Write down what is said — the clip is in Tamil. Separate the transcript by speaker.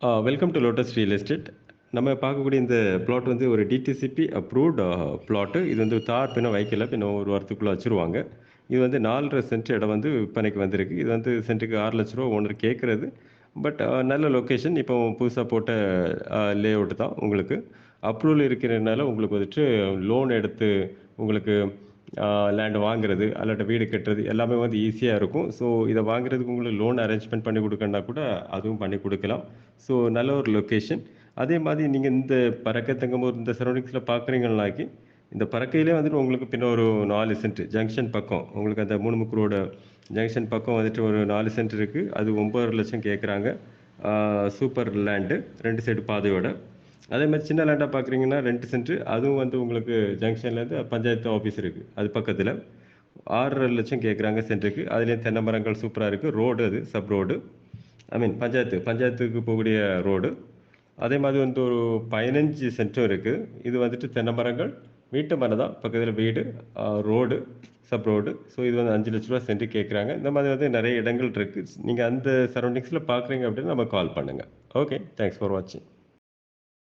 Speaker 1: Welcome to lotus real estate நம்ம பார்க்கக்கூடிய இந்த பிளாட் வந்து ஒரு டிடிசிபி அப்ரூவ்ட் பிளாட்டு இது வந்து தார் பின்ன வைக்கல பின்ன ஒரு வாரத்துக்குள்ளே வச்சுருவாங்க. இது வந்து நாலரை சென்ட் இடம் வந்து விற்பனைக்கு வந்திருக்கு. இது வந்து சென்ட்டுக்கு ஆறு லட்ச ரூபா ஓனர் கேட்குறது பட் uh, நல்ல லொக்கேஷன் இப்போ புதுசாக போட்ட uh, லே அவுட் தான் உங்களுக்கு. அப்ரூவல் இருக்கிறதுனால உங்களுக்கு வந்துட்டு லோன் எடுத்து உங்களுக்கு லேண்ட் வாங்குறது அல்லாட்ட வீடு கட்டுறது எல்லாமே வந்து ஈஸியாக இருக்கும். ஸோ இதை வாங்குறதுக்கு உங்களுக்கு லோன் அரேஞ்ச்மெண்ட் பண்ணி கொடுக்கணுன்னா கூட அதுவும் பண்ணி கொடுக்கலாம். ஸோ நல்ல ஒரு லொக்கேஷன் அதே மாதிரி நீங்கள் இந்த பறக்க தங்கும்போது இந்த சரௌண்டிங்ஸில் பார்க்குறீங்கனாக்கி இந்த பறக்கையிலே வந்துட்டு உங்களுக்கு பின்ன ஒரு நாலு சென்ட் ஜங்ஷன் பக்கம் உங்களுக்கு அந்த மூணு முக்கரோட ஜங்ஷன் பக்கம் வந்துட்டு ஒரு நாலு சென்ட் இருக்குது அது ஒம்பது லட்சம் கேட்குறாங்க சூப்பர் லேண்டு ரெண்டு சைடு பாதையோட. அதே மாதிரி சின்ன லேண்டாக பார்க்குறீங்கன்னா ரெண்டு சென்ட் அதுவும் வந்து உங்களுக்கு ஜங்ஷன்லேருந்து பஞ்சாயத்து ஆஃபீஸ் இருக்குது அது பக்கத்தில். ஆறரை லட்சம் கேட்குறாங்க சென்ட்டுக்கு அதுலேயும் தென்னை மரங்கள் சூப்பராக இருக்குது ரோடு அது sub road I mean panchayat. பஞ்சாயத்துக்கு போகக்கூடிய ரோடு அதே மாதிரி வந்து ஒரு பதினஞ்சு சென்ட்டும் இருக்குது இது வந்துட்டு தென்னை மரங்கள். வீட்டு மரம் தான். பக்கத்தில் வீடு ரோடு சப் ரோடு ஸோ இது வந்து அஞ்சு லட்ச ரூபா சென்ட்டு கேட்குறாங்க இந்த மாதிரி வந்து நிறைய இடங்கள் இருக்குது நீங்கள் அந்த சரௌண்டிங்ஸில் பார்க்குறீங்க அப்படின்னா நம்ம கால் பண்ணுங்கள் ஓகே தேங்க்ஸ் ஃபார் வாட்சிங்